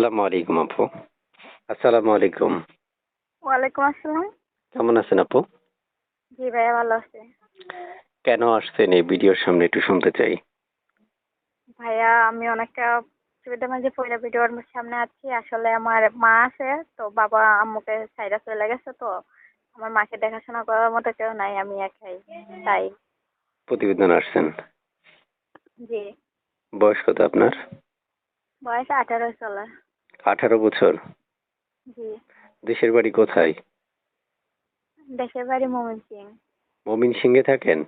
আসসালামু আলাইকুম আপু। আসসালামু আলাইকুম। ওয়ালাইকুম আসসালাম। কেমন আছেন আপু? জি ভাইয়া ভালো আছে। কেন আসছেন এই ভিডিওর সামনে একটু শুনতে চাই। ভাইয়া আমি অনেকটা অসুবিধার মাঝে পড়ে ভিডিওর সামনে আছি। আসলে আমার মা আছে তো বাবা আম্মুকে সাইডে চলে গেছে তো আমার মাকে দেখাশোনা করার মতো কেউ নাই আমি একাই তাই। প্রতিবেদন আসছেন? জি। বয়স কত আপনার? বয়স আঠারো চলে আঠারো বছর। জি। দেশের বাড়ি কোথায়? দেশের বাড়ি মোমিন সিং। মমিন সিংহে থাকেন?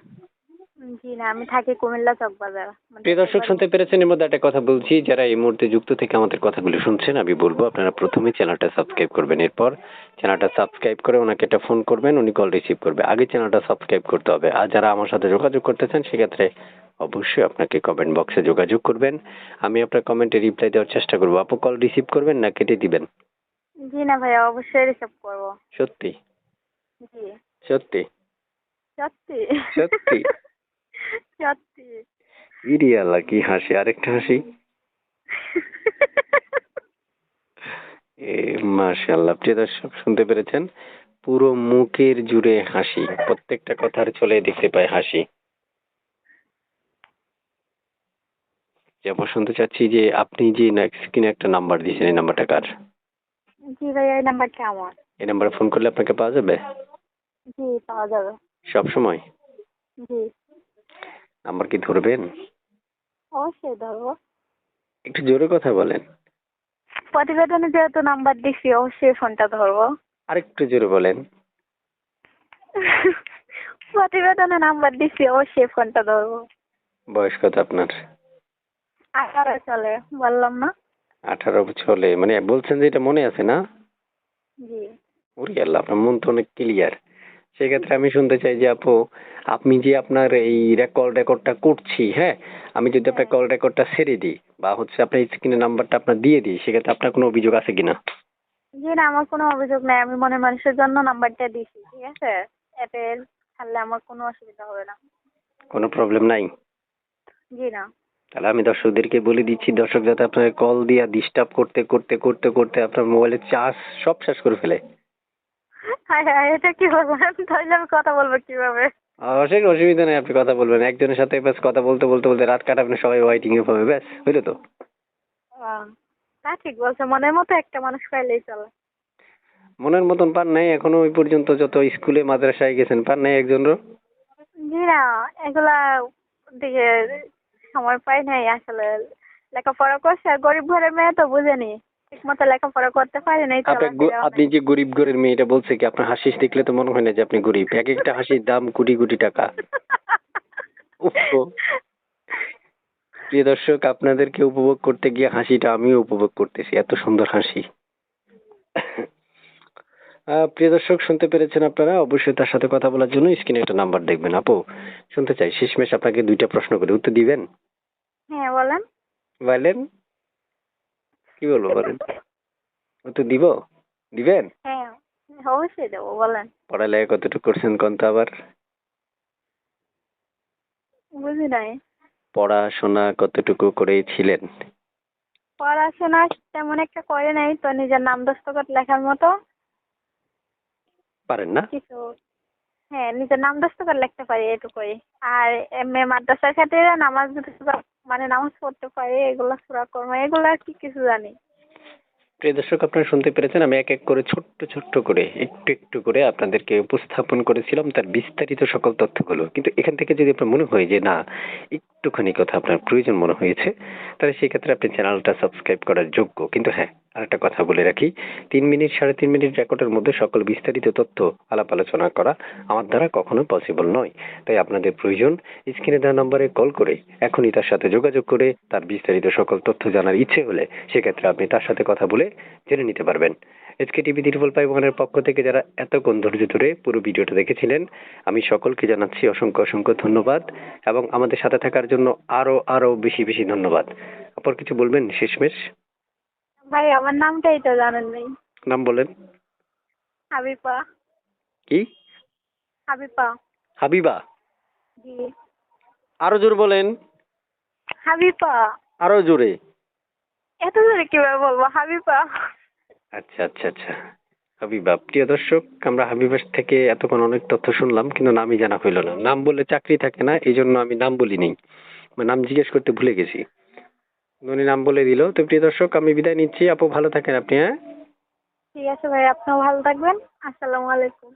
জি না আমি থাকি কুমিল্লা চকবাজার। প্রিয় দর্শক শুনতে পেরেছেন এর মধ্যে একটা কথা বলছি। যারা এই মুহূর্তে যুক্ত থেকে আমাদের কথাগুলো শুনছেন আমি বলব আপনারা প্রথমে চ্যানেলটা সাবস্ক্রাইব করবেন। এরপর চ্যানেলটা সাবস্ক্রাইব করে ওনাকে একটা ফোন করবেন উনি কল রিসিভ করবে। আগে চ্যানেলটা সাবস্ক্রাইব করতে হবে। আর যারা আমার সাথে যোগাযোগ করতে চান সেক্ষেত্রে অবশ্যই আপনাকে কমেন্ট বক্সে যোগাযোগ করবেন। আমি আপনার কমেন্টে রিপ্লাই দেওয়ার চেষ্টা করব। আপু কল রিসিভ করবেন না কেটে দিবেন। জি না ভাইয়া অবশ্যই রিসিভ করব। সত্যি? জি। সত্যি? সত্যি? সত্যি? সত্যি। ইরি আল্লাহ কি হাসি আরেকটা হাসি? এ মাশাআল্লাহ প্রিয় দর্শক শুনতে পেরেছেন? পুরো মুখের জুড়ে হাসি প্রত্যেকটা কথার চলে দেখতে পাই হাসি। যেমন শুনতে চাচ্ছি যে আপনি যে স্ক্রিনে একটা নাম্বার দিয়েছেন এই নাম্বারটা কার? জি ভাইয়া এই নাম্বারটা আমার। এই নাম্বারে ফোন করলে আপনাকে পাওয়া যাবে? জি পাওয়া যাবে। সব সময় জি। নাম্বার কি ধরবেন? অবশ্যই ধরবো। একটু জোরে কথা বলেন। প্রতিবেদনে যেহেতু নাম্বার দিছি অবশ্যই ফোনটা ধরবো। আরেকটু জোরে বলেন। প্রতিবেদনে নাম্বার দিছি অবশ্যই ফোনটা ধরবো। বয়স কত আপনার? আঠারো চলে বললাম না? আঠারো মানে বলছেন যে এটা মনে আছে না? জি। ওরে আল্লাহ আপনার মন তো অনেক ক্লিয়ার সেক্ষেত্রে আমি শুনতে চাই যে আপু আপনি যে আপনার এই রেকর্ড রেকর্ডটা করছি হ্যাঁ? আমি যদি আপনার কল রেকর্ডটা ছেড়ে দিই বা হচ্ছে আপনার স্ক্রিনের নাম্বারটা আপনার দিয়ে দিই সেক্ষেত্রে আপনার কোনো অভিযোগ আছে কিনা? জি না আমার কোনো অভিযোগ নাই। আমি মনে মানুষের জন্য নাম্বারটা দিছি ঠিক আছে? এতে ছাড়লে আমার কোনো অসুবিধা হবে না। কোনো প্রবলেম নাই? জি না। তাহলে আমি দর্শকদেরকে বলে দিচ্ছি দর্শক যাতে আপনার কল দিয়ে ডিস্টার্ব করতে করতে করতে করতে আপনার মোবাইলের চার্জ সব শেষ করে ফেলে। হ্যাঁ হ্যাঁ এটা কি বলবেন তাহলে আমি কথা বলব কীভাবে? অসুবিধা নেই আপনি কথা বলবেন। একজনের সাথে ব্যাস কথা বলতে বলতে বলতে রাত কাটাবেন সবাই ওয়াইটিং এ পাবে ব্যাস হইল তো? ঠিক বলছে মনের মতো একটা মানুষ পাইলেই চলে। মনের মতন পান নাই এখনও ওই পর্যন্ত যত স্কুলে মাদ্রাসায় গেছেন পান নাই একজনও জি না এগুলা দিকে সময় পাই নাই আসলে। লেখাপড়া করছে আর গরিব ঘরের মেয়ে তো বুঝেনি। ঠিক মতো লেখাপড়া করতে পারে নাই আপনি যে গরিব ঘরের বলছে কি আপনার হাসি দেখলে তো মনে হয় না যে আপনি গরিব। এক একটা হাসির দাম কোটি কোটি টাকা। প্রিয় দর্শক আপনাদেরকে উপভোগ করতে গিয়ে হাসিটা আমিও উপভোগ করতেছি এত সুন্দর হাসি। প্রিয় দর্শক শুনতে পেরেছেন আপনারা? অবশ্যই তার সাথে কথা বলার জন্য স্ক্রিনে একটা নাম্বার দেখবেন। আপু শুনতে চাই। শেষমেশ আপনাকে দুইটা প্রশ্ন করে উত্তর দিবেন। হ্যাঁ বলেন। বলেন। কি বলব বলেন? উত্তর দিব? দিবেন? হ্যাঁ অবশ্যই দেবো বলেন। পড়ালেখা কতটুকু করছেন কোন তো আবার? বুঝি নাই। পড়াশোনা কতটুকু করেছিলেন পড়াশোনা তেমন একটা করে নাই তো নিজের নাম দস্তখত লেখার মতো। পারেন না? কিছু হ্যাঁ নিজের নাম দস্তখত লিখতে পারি এটুকুই। আর এমএ মাদ্রাসার ক্ষেত্রে নামাজ মানে নামাজ পড়তে পারি এগুলো সুরা কর্ম, এগুলো কি কিছু জানি। প্রিয় দর্শক, আপনারা শুনতে পেরেছেন, আমি এক এক করে ছোট্ট ছোট্ট করে, একটু একটু করে আপনাদেরকে উপস্থাপন করেছিলাম তার বিস্তারিত সকল তথ্যগুলো। কিন্তু এখান থেকে যদি আপনার মনে হয় যে না, একটুখানি কথা আপনার প্রয়োজন মনে হয়েছে, তাহলে সেক্ষেত্রে আপনি চ্যানেলটা সাবস্ক্রাইব করার যোগ্য। কিন্তু হ্যাঁ আরেকটা কথা বলে রাখি। তিন মিনিট, সাড়ে তিন মিনিট রেকর্ডের মধ্যে সকল বিস্তারিত তথ্য, আলাপ আলোচনা করা আমার দ্বারা কখনো পসিবল নয়। তাই আপনাদের প্রয়োজন স্ক্রিনে দেওয়া নম্বরে কল করে এখনই তার সাথে যোগাযোগ করে তার বিস্তারিত সকল তথ্য জানার ইচ্ছে হলে সেক্ষেত্রে আপনি তার সাথে কথা বলে জেনে নিতে পারবেন। এসকে টিভি তিরুপল পাই ভবনের পক্ষ থেকে যারা এতক্ষণ ধৈর্য ধরে পুরো ভিডিওটা দেখেছিলেন, আমি সকলকে জানাচ্ছি অসংখ্য অসংখ্য ধন্যবাদ এবং আমাদের সাথে থাকার জন্য আরও আরও বেশি বেশি ধন্যবাদ। অপর কিছু বলবেন? শেষমেশ। ভাই আমার নামটাই তো জানেন নাই। নাম বলেন। হাবিপা কি? হাবিপা হাবিবা? জি। আরও জোর বলেন। হাবিপা আরও জোরে। এত জোরে কীভাবে বলব? হাবিবা। আচ্ছা আচ্ছা আচ্ছা। হাবিবা প্রিয় দর্শক আমরা হাবিবার থেকে এতক্ষণ অনেক তথ্য শুনলাম কিন্তু নামই জানা হইল না। নাম বললে চাকরি থাকে না এই জন্য আমি নাম বলিনি। মানে নাম জিজ্ঞেস করতে ভুলে গেছি। উনি নাম বলে দিল। তো প্রিয় দর্শক, আমি বিদায় নিচ্ছি। আপু, ভালো থাকেন আপনি হ্যাঁ? ঠিক আছে ভাই, আপনিও ভালো থাকবেন। আসসালামু আলাইকুম।